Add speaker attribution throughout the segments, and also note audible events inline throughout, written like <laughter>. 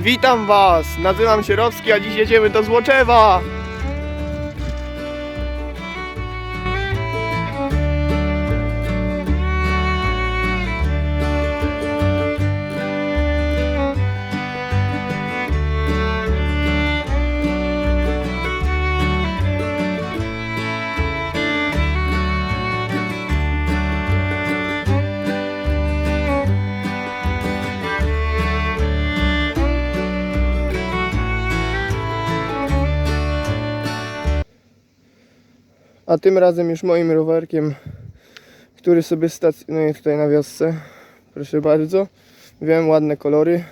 Speaker 1: Witam Was! Nazywam się Rowski, a dziś jedziemy do Złoczewa! A tym razem już moim rowerkiem, który sobie stacjonuje tutaj na wiosce. Proszę bardzo. Wiem, ładne kolory.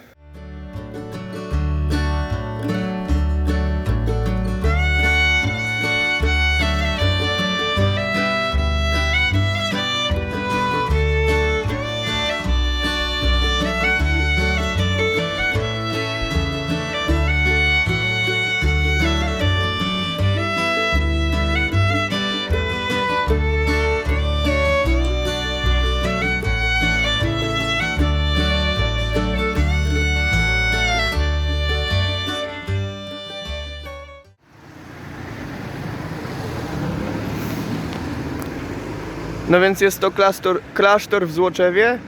Speaker 1: No więc jest to klasztor, klasztor w Złoczewie.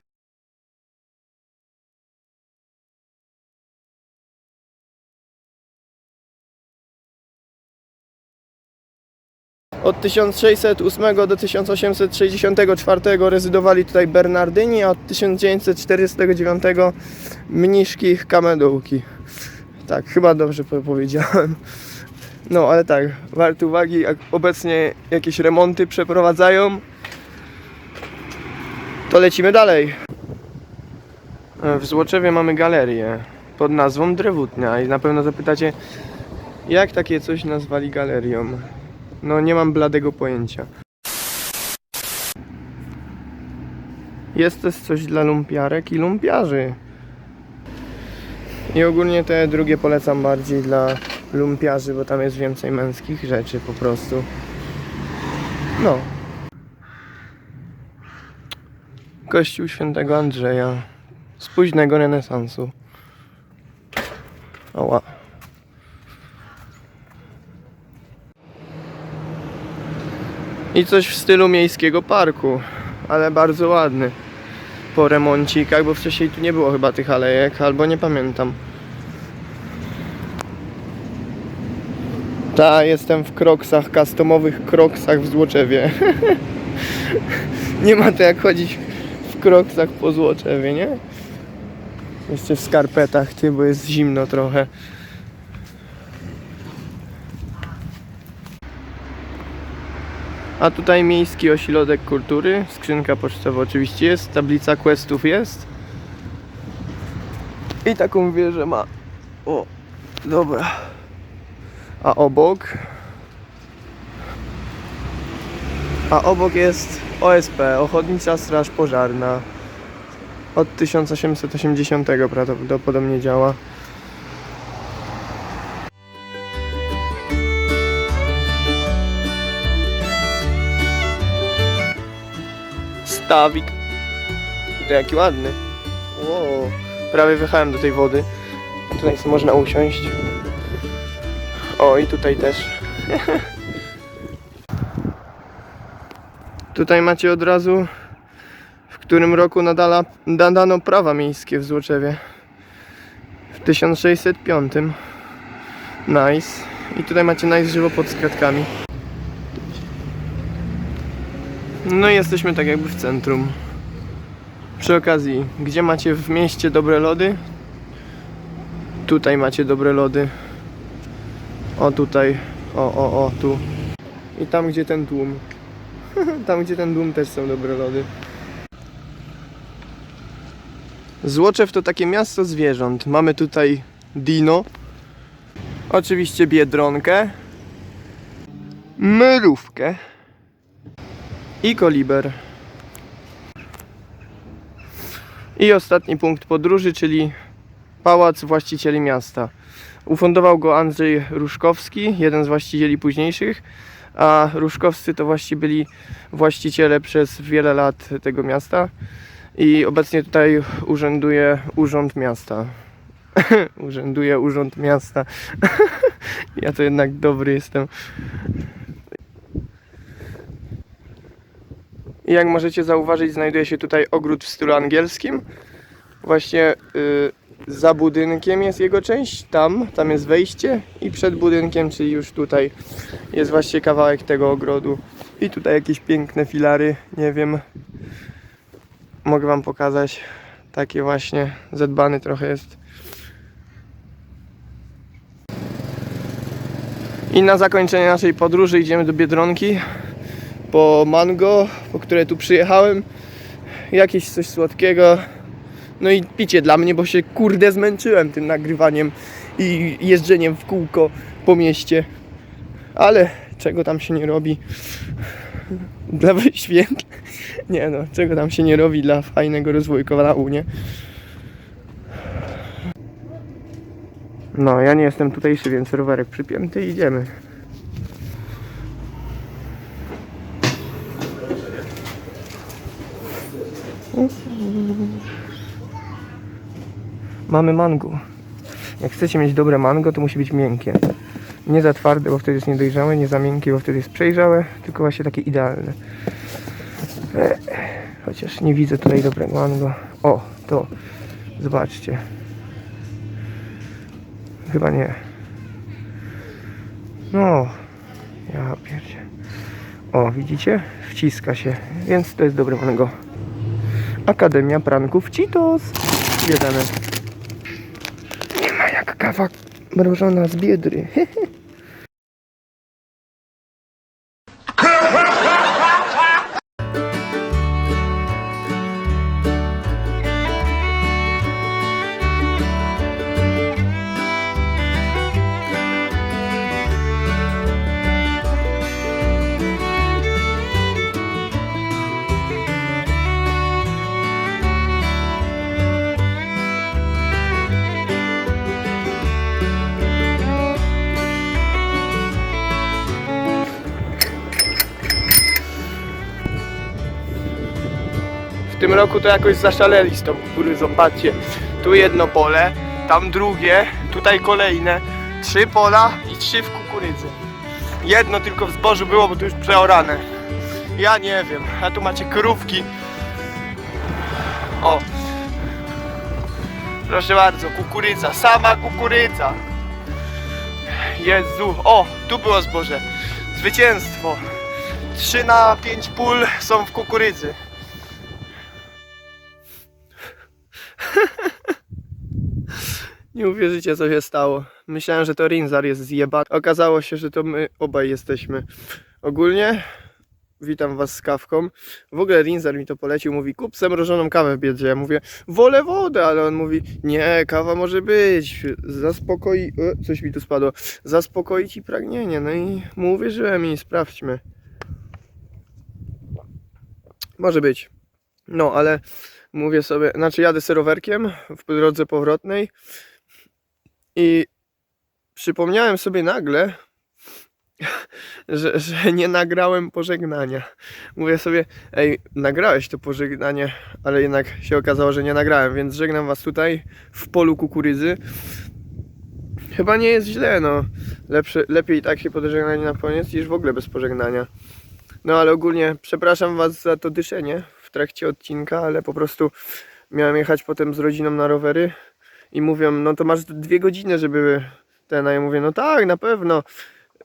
Speaker 1: Od 1608 do 1864 rezydowali tutaj Bernardyni, a od 1949 mniszki Kamedołki. Tak, chyba dobrze po- powiedziałem. No, ale tak, warte uwagi, jak obecnie jakieś remonty przeprowadzają. To lecimy dalej. W Złoczewie mamy galerię pod nazwą Drewutnia i na pewno zapytacie, jak takie coś nazwali galerią? No nie mam bladego pojęcia. Jest też coś dla lumpiarek i lumpiarzy. I ogólnie te drugie polecam bardziej dla lumpiarzy, bo tam jest więcej męskich rzeczy po prostu. No. Kościół świętego Andrzeja z późnego renesansu. Oła. I coś w stylu miejskiego parku, ale bardzo ładny. Po remoncikach, bo wcześniej tu nie było chyba tych alejek, albo nie pamiętam. Ta, jestem w kroksach, customowych kroksach w Złoczewie. <laughs> nie ma to jak chodzić kroksach po Złoczewie, nie? Jeszcze w skarpetach, ty, bo jest zimno trochę. A tutaj miejski ośrodek kultury, skrzynka pocztowa oczywiście jest, tablica questów jest. I taką wieżę ma. O, dobra. A obok A obok jest OSP, Ochotnicza Straż Pożarna. Od 1880 prawdopodobnie działa. Stawik. To jaki ładny. Wow. Prawie wjechałem do tej wody. Tutaj można usiąść. O, i tutaj też. <laughs> Tutaj macie od razu, w którym roku nadala, nadano prawa miejskie w Złoczewie. W 1605. Nice. I tutaj macie nice żywo pod kratkami. No i jesteśmy tak jakby w centrum. Przy okazji, gdzie macie w mieście dobre lody? Tutaj macie dobre lody. O tutaj. O, o, o, tu. I tam gdzie ten tłum. <laughs> Tam gdzie ten tłum też są dobre lody. Złoczew to takie miasto zwierząt. Mamy tutaj dino. Oczywiście biedronkę. Myrówkę. I koliber. I ostatni punkt podróży, czyli Pałac Właścicieli Miasta. Ufundował go Andrzej Ruszkowski, jeden z właścicieli późniejszych, a Ruszkowscy to właśnie byli właściciele przez wiele lat tego miasta i obecnie tutaj urzęduje Urząd Miasta. <laughs> Urzęduje Urząd Miasta. <laughs> ja to jednak dobry jestem. Jak możecie zauważyć, znajduje się tutaj ogród w stylu angielskim. Właśnie y, za budynkiem jest jego część, tam, tam jest wejście i przed budynkiem, czyli już tutaj jest właśnie kawałek tego ogrodu. I tutaj jakieś piękne filary, nie wiem. Mogę wam pokazać. Takie właśnie, zadbany trochę jest. I na zakończenie naszej podróży idziemy do Biedronki po mango, po które tu przyjechałem. Jakieś coś słodkiego. No i picie dla mnie, bo się kurde zmęczyłem tym nagrywaniem i jeżdżeniem w kółko po mieście. Ale czego tam się nie robi <laughs> dla wyświetleń? <laughs> Nie no, czego tam się nie robi dla fajnego rozwoju kanału, nie? No, ja nie jestem tutejszy, więc rowerek przypięty i idziemy. Mamy mango. Jak chcecie mieć dobre mango, to musi być miękkie. Nie za twarde, bo wtedy jest niedojrzałe, nie za miękkie, bo wtedy jest przejrzałe, tylko właśnie takie idealne. E, Chociaż nie widzę tutaj dobrego mango. O, to. Zobaczcie. Chyba nie. No. Ja pierdzie. O, widzicie? Wciska się, więc to jest dobre mango. Akademia Pranków Cheetos. Bierzemy. Kawa mrożona z biedry. <laughs> tym roku to jakoś zaszaleli z tą kukurydzą. Patrzcie, tu jedno pole, tam drugie, tutaj kolejne. Trzy pola i trzy w kukurydzy. Jedno tylko w zbożu było, bo tu już przeorane. Ja nie wiem, a tu macie krówki. O. Proszę bardzo, kukurydza, sama kukurydza. Jezu, o, tu było zboże. Zwycięstwo. 3 na 5 pól są w kukurydzy. Nie uwierzycie, co się stało. Myślałem, że to Rinzar jest zjebany. Okazało się, że to my obaj jesteśmy. Ogólnie witam was z kawką. W ogóle Rinzar mi to polecił. Mówi, kup zamrożoną kawę w biedzie. Ja mówię, wolę wodę, ale on mówi, nie, kawa może być. Zaspokoi... E, coś mi tu spadło. Zaspokoi ci pragnienie. No i mu uwierzyłem i sprawdźmy. Może być. No, ale mówię sobie, znaczy jadę serowerkiem w drodze powrotnej i przypomniałem sobie nagle, <laughs> że, że nie nagrałem pożegnania. Mówię sobie, ej, nagrałeś to pożegnanie, ale jednak się okazało, że nie nagrałem, więc żegnam was tutaj w polu kukurydzy. Chyba nie jest źle, no. Lepsze, lepiej tak się pożegnanie na koniec niż w ogóle bez pożegnania. No ale ogólnie przepraszam was za to dyszenie w trakcie odcinka, ale po prostu miałem jechać potem z rodziną na rowery i mówią, no to masz dwie godziny, żeby ten, a ja mówię, no tak, na pewno,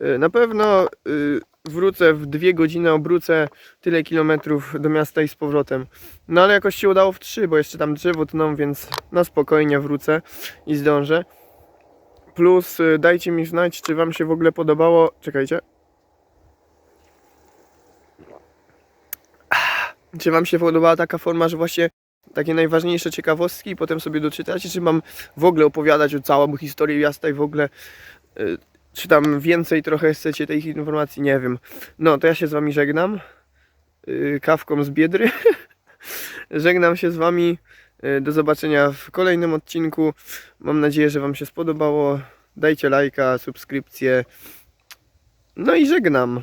Speaker 1: y, na pewno y, wrócę w dwie godziny, obrócę tyle kilometrów do miasta i z powrotem. No ale jakoś się udało w trzy, bo jeszcze tam drzewo tną, więc na spokojnie wrócę i zdążę. Plus y, dajcie mi znać, czy wam się w ogóle podobało, czekajcie, Czy Wam się podobała taka forma, że właśnie takie najważniejsze ciekawostki i potem sobie doczytacie, czy mam w ogóle opowiadać o całą historię miasta i w ogóle y, czy tam więcej trochę chcecie tej informacji, nie wiem. No, to ja się z Wami żegnam y, kawką z Biedry. <laughs> żegnam się z Wami. y, Do zobaczenia w kolejnym odcinku. Mam nadzieję, że Wam się spodobało. Dajcie lajka, subskrypcję. No i żegnam.